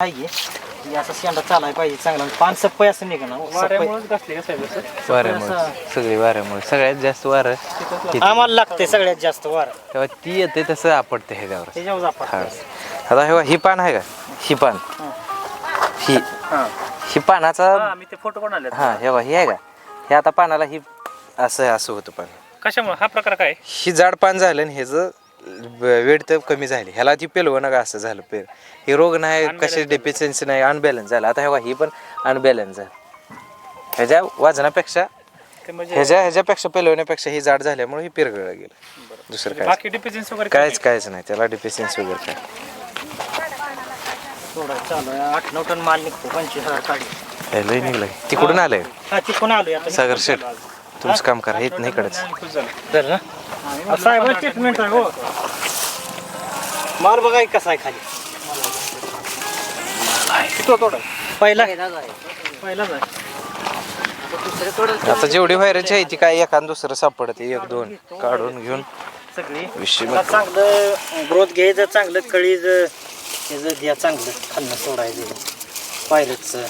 आहे की असं शेंडा चालाय पाहिजे चांगला. पान सप्पय असं निघणार सप्पय. वाऱ्यामुळेच घातली का साहेब असं? वाऱ्यामुळे. सगळी वाऱ्यामुळे. सगळ्यात जास्त वारं आम्हाला लागते सगळ्यात जास्त वार. तेव्हा ती येते तसं आपटते ह्याच्यावर त्याच्यावर हा. आपण आता हे ही पान आहे का? ही पान. ही. हा. ही पानाचा हा मी ते फोटो पण आले हा हे बघ, हे आहे का? हे आता पानाला ही असं असं होतं पान. कशामुळे? हा प्रकार काय? ही जाड पान झालं आणि ह्याचं वेळ तर कमी झाली. ह्याला ती पेलवं नका असं झालं पेर हे रोग नाही कशाची डेफिशियन्सी नाही अनबॅलन्स झालं. आता हे ही पण अनबॅलन्स झालं. ह्याच्या वजनापेक्षा ते म्हणजे ह्याच्या ह्याच्यापेक्षा पेलवण्यापेक्षा ही जाड झाल्यामुळे ही पेरगळ गेलं. दुसरं काय बाकी डिफिशियन्सी वगैरे कायच कायच नाही. त्याला डिफिशियन्सी वगैरे काय. थोडा चालू आहे. आठ नऊ टन माल निघतो. पंचवीस हजार काढले. हे लय निघलंय. तिकडून आलंय. हा तिकडून आलोय. आता सागर शेठ. तुमचं काम करा येत नाही इकडंच खुश झालं तर ना साहेब ट्रीटमेंट आहे हो. माल बघा कसा आहे खाली? पहिला. पहिलाच आहे. आता जेवढी व्हायरची आहे ती काय एखाद दुसरं सापडते एक दोन काढून घेऊन. सगळी. विषय आता चांगलं ग्रोथ घ्यायचं चांगलं कळीज द्या चांगलं खाल्लं सोडायचं. पायलटचं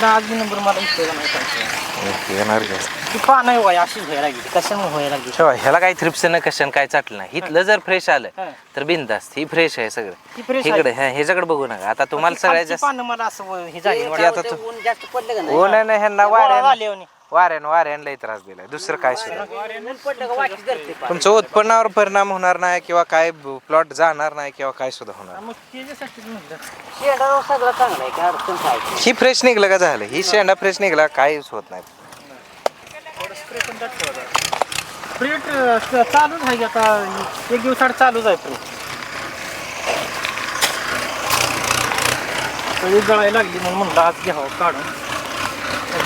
म्हणलं आज बी नंबर मला विचारला नाही करायचा. येणार घ्या ती पानं आहे वाय अशीच व्हायला लागली कशामुळे व्हायला लागली ठेवा ह्याला काही थ्रिप्सन कशन काय चाटलं नाही. इथलं जर फ्रेश आलं हा. तर बिनधास्त ही फ्रेश आहे सगळं. ती fresh आहे. इकडे हा, ह्याच्याकडे बघू नका. आता तुम्हाला सगळ्यात खालची जास्त पानं मला असं व- हे झाली. ते आता तू नाही? नाही ह्यांना वाऱ्यान वाऱ्यानं वाऱ्यानं लई त्रास दिलाय. दुसरं काय सुद्धा तुमचं उत्पन्नावर परिणाम होणार नाही किंवा काय प्लॉट जाणार नाही किंवा काय सुद्धा होणार मग त्याच्यासाठीच ही फ्रेश निघलं का झालं? ही शेंडा फ्रेश निघला काहीच होत नाही. चालूच आहे की आता एक दिवसाड चालूच आहे प्रेट सगळी गळायला लागली म्हणून म्हणलं आज घ्यावं काढून.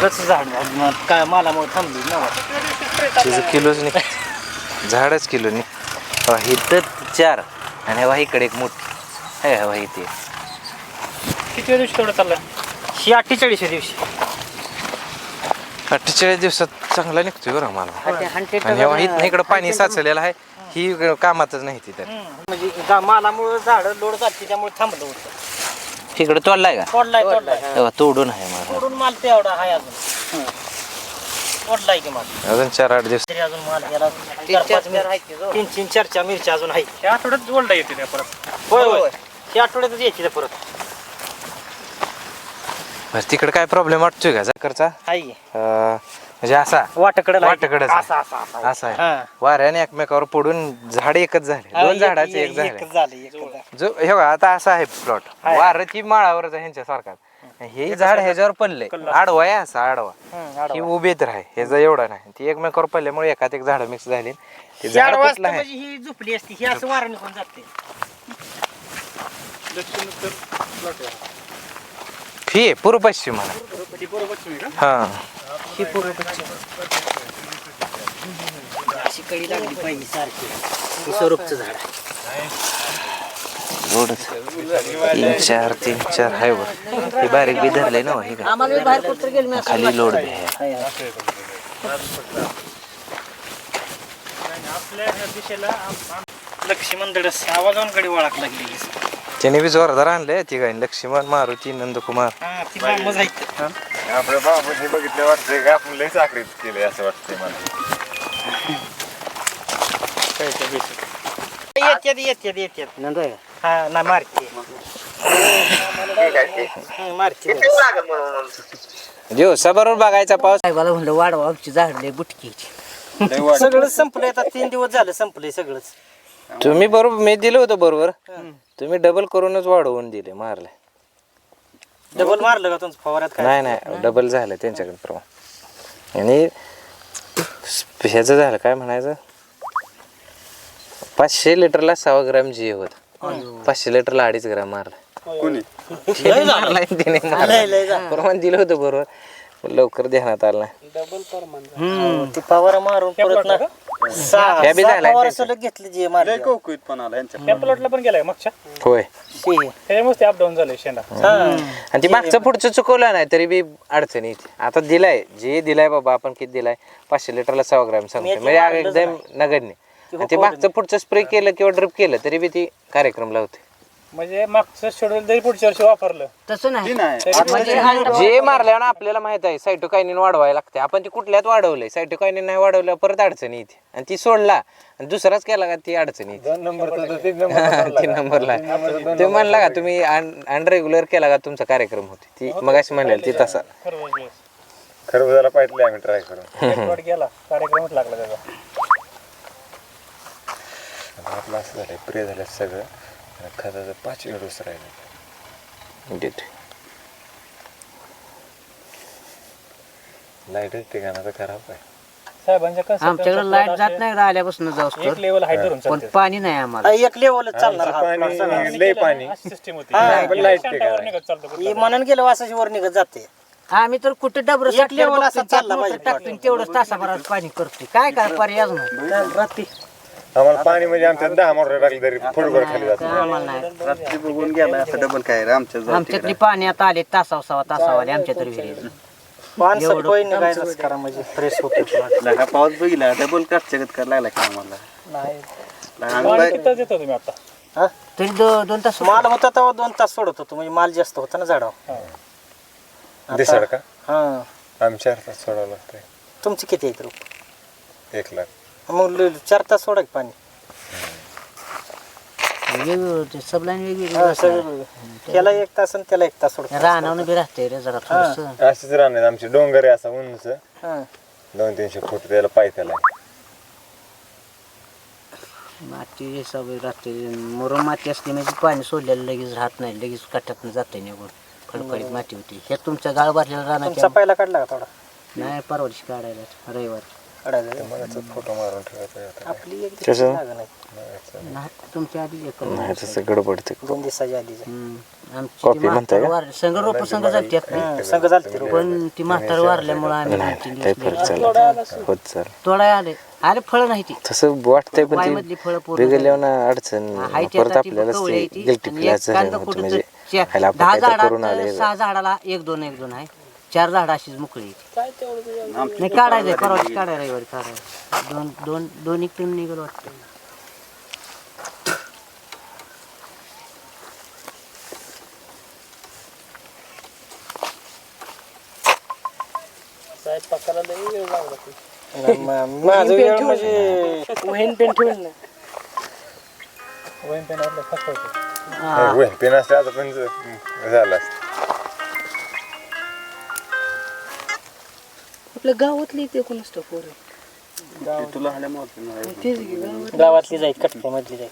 गच झाड काय मालामुळे थांबली ना तिचं किलोच निघ झाडच किलो निघ ही तर चार. आणि वा इकडे एक मोठी. आहे वा इथे. किती दिवशी तेवढं चाललं ही अठ्ठेचाळीसच्या दिवशी. अठ्ठेचाळीस दिवसात चांगला निघतोय बरं मला. इथं इकडं पाणी साचलेलं आहे. ही कामातच नाही तिथं म्हणजे मालामुळं झाडं लोड जाते त्यामुळे थांबलं होतं. इकडे तोडलाय का? तोडलाय तोडलाय तेव्हा तोडून आहे मला तोडून माल तेवढा आहे अजून. तोडलाय की माल. अजून चार आठ दिवस. तरी अजून माल गेला चार पाच मिर- तीन तीन चार चार मिरच्या अजून आहे या आठवड्यात जोडला येते त्या परत. होय होय. ही आठवड्यातच यायची परत. बरं तिकडे काय प्रॉब्लेम वाटतोय का? जाकरचा आहे. अं, म्हणजे असा. वाटाकडं वाटाकडंच आहे. असा असा असा. असा आहे. हा. वाऱ्याने एकमेकावर पडून झाड एकच झाले. हा, दोन झाडाचे एक झाले. एकच झालं एकच झालं. जो हे बघा आता असा आहे प्लॉट आहे. वार ती माळावरच आहे ह्यांच्या सारखा हे झाड ह्याच्यावर पडले आडवा आहे असा आडवा. हं, ही आडवा. उभी तर आहे. ह्याचा एवढा नाही. ती एकमेकावर पडल्यामुळे एकात एक झाड मिक्स झाली. ते ही झाड आडवा कुठलं असतं आहे? म्हणजे ही झोपली असती. ही असं वारं निघून जाते. दक्षिण उत्तर आहे. पूर्व पश्चिम म्हणा ती बरोबर पश्चिम आहे का? हा. ही पूर्व पश्चिम अशी कडी लागली पाहिजे सारखी. ही स्वरूपचं झाड आहे. तीन चार तीन चार आहे वर हे बारीक बी धरलंय ना हे का खाली लोड बी आहे आपल्या ह्या दिशेला आम- आम- लक्ष्मण वळाक लागली ही. त्याने बी जोरदार आणले ती गाणी लक्ष्मण मारुती नंदकुमार. हा, ती मामच आहेत. आपल्या बाबांनी बघितलं वाटतंय का? आपण लय चाकरीत केले असं वाटतंय मला. येत्यात येत्यात येत्यात. हा ना मारते हं, मारते दिवसा बरोबर बघायचा पाऊस. साहेबाला म्हणलं वाढवा आमची झाडले बुटकीची. सगळं संपलंय आता तीन दिवस झालं संपलंय सगळंच. तुम्ही बरोबर मी दिलं होतं बरोबर. तुम्ही डबल करूनच वाढवून दिले मारले. डबल मारलं का तुमचं फवाऱ्यात काय? नाही नाही डबल झालं त्यांच्याकडे प्रमाण आणि ह्याचं झालं काय म्हणायचं? पाचशे लिटरला सहा ग्राम जी होत. पाचशे लिटरला अडीच ग्राम मारला. कोणी? त्याने मारलाय त्याने मारलाय. प्रमाण दिलं होतं बरोबर. पण लवकर ध्यानात आलं नाही. ती फवारा मारून परत ना सहा ह्या बी सहा झाल्या फवारा त्यांच्या. सलग घेतली जे मारली कौकुत पण आला यांच्या त्या प्लॉटला पण गेलाय मागच्या. होय. शे. त्याच्यामुळे ते अपडाऊन झालंय शेंडा. हा. आणि ती मागचं पुढचं चुकवलं नाही तरी बी अडचण येते. आता दिलाय जे दिलाय बाबा आपण किती दिलाय? पाचशे लिटरला सव्वा ग्रॅम सांगतो मी म्हणजे एकदम नगण्य. आणि ते मागचं पुढचं स्प्रे केलं किंवा ड्रिप केलं तरी बी ती कार्यक्रम लावते. म्हणजे मागचं शेड्यूल जरी पुढच्या वर्षी वापरलं. तसं नाही. नाही. म्हणजे जे मारल्यावर आपल्याला माहीत आहे सायटोकायनिन वाढवायला लागते. आपण ती कुठल्यात वाढवलंय? सायटोकायनिन नाही वाढवलं परत अडचण येते. आणि ती सोडला आणि दुसराच केला का ती अडचण येते. दोन नंबर तीन तीन नंबरला तुम्ही म्हणला का तुम्ही अनरेग्युलर केला का तुमचा कार्यक्रम होते? ती मग अशी म्हणेल ती तसा. खरं खरबुजाला पाहिजे आम्ही ट्राय करून. गेला. कार्यक्रमच लागला त्याचा? आपलं असं झालंय प्रे झालं सगळं. खताचं पाच डोस राहिले देते. लाईटच ठिकाणाचं खराब साहेबांच्या आमच्याकडे नुसार लाइट जात नाही आल्यापासून जाऊस एक तर लेवल हाईट धरून पण चालते. पाणी नाही आम्हाला. एक लेवल चालणार हा. पाणी लय पाणी. सिस्टीम होती. हा, पण light ते निघत चालतं ही मनन गेलं वासाची वर निघत जाते. आम्ही तर कुठे डबर एक level असा चालला पाहिजे. टाकतो तेवढंच तासाभरात पाणी करतोय काय काय पर्याय नाही रात्री आम्हाला पाणी म्हणजे आमच्या दहा मोटर टाकली तरी खाली जात. काय आम्हाला नाही. रात्री बघून गेला आता डबल काय रे आमच्या आमच्यातली पाणी आता आले तासाव सवा तासावाले आमच्या तरी विहिरीत. माणसं पै निघायचंच करा म्हणजे फ्रेश होते plot. हा पाऊस बघितला डबल काटच्यागत करायला लागला का आम्हाला. नाही. आम्ही हा? तरी दो- दोन तास माल होता तेव्हा दोन तास सोडत होतो म्हणजे माल जास्त होता ना झाडावर. दिसड का? हा. आम्ही चार तास सोडावं लागतंय. तुमचे किती आहेत रोप एक लाख. मग ल- चार तास सोडा की पाणी. वेगवेगळं ते सबलाईन वेगवेगळी सगळं त्याला एक तास आणि त्याला एक तास सोडतो रानावून बी राहते रे जरा थोडस. असेच राहणार आमचे डोंगर आहे असा उंच. हा. दोन तीनशे फूट त्याला पाय त्याला. माती सवय राहते मुरम माती असते म्हणजे पाणी सोडलेलं लगेच राहत नाही लगेच कट्ट्यातनं जाते निघून. खडखडीत माती होती. हे तुमच्या गाळ भरलेला तुमचा रानाच्या पहिला काढला का थोडा? नाही परवा दिवशी काढायला. रविवार. काढायला मगाचा फोटो मारून ठेवायचा होता. आपली एक कसं? दिवस लागं नाही नाही तुमच्या आधी एक नाही तसं गडबडते दोन दिवसाच्या आधीच. आमची कॉपी ती म्हणताय म्हातार का? वारली संघ रोप संघ जाते संघ चालते रोप. पण ती म्हातार वारल्यामुळे आम्ही दोन तीन काही दिवस फरक चालत होत चाल तोडाय आले. आले फळ नाही ती. तसं वाटतंय पण वाईमधली ती फळं पूर्ण बिघडल्यावर ना अडचण. ती परत आता ती आपल्याला कवळी आहे ती. गिल्टी आणि फिलाच एक कांदा होतं कुठं म्हणजे तर च्या- ह्याला आपण दहा काय तर करून झाडात आले. सहा झाडाला एक दोन एक दोन आहे. चार झाड अशीच मोकळी. नाही काढायचंय परवा काढायला रविवारी काढायला दोन दोन दोन एक टीम निघाल वाटतं. साहेब पक्काला लई वेळ लागला ते. म- माझं वेळ म्हणजे वहीन पेन ठेवलं ना वहीन पेन आपलं फक्त होतं. होईल पेन असते आता पण झालं असतं. आपल्या गावातली ते कोण असतं पोरं तुला आल्यामुळे तेच की गावात गावातली जाईल कटक्यामधली जाईल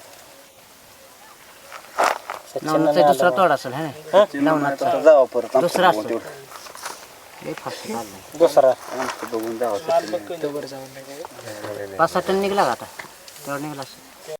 दुसरा तोडा असेल है ना? नवनाचा जावं परत आमचं दुसरा. लय फास्ट चाललंय. दुसरा. बघून जावं पाच सहा टन निघला का आता? तेवढा निघला असेल.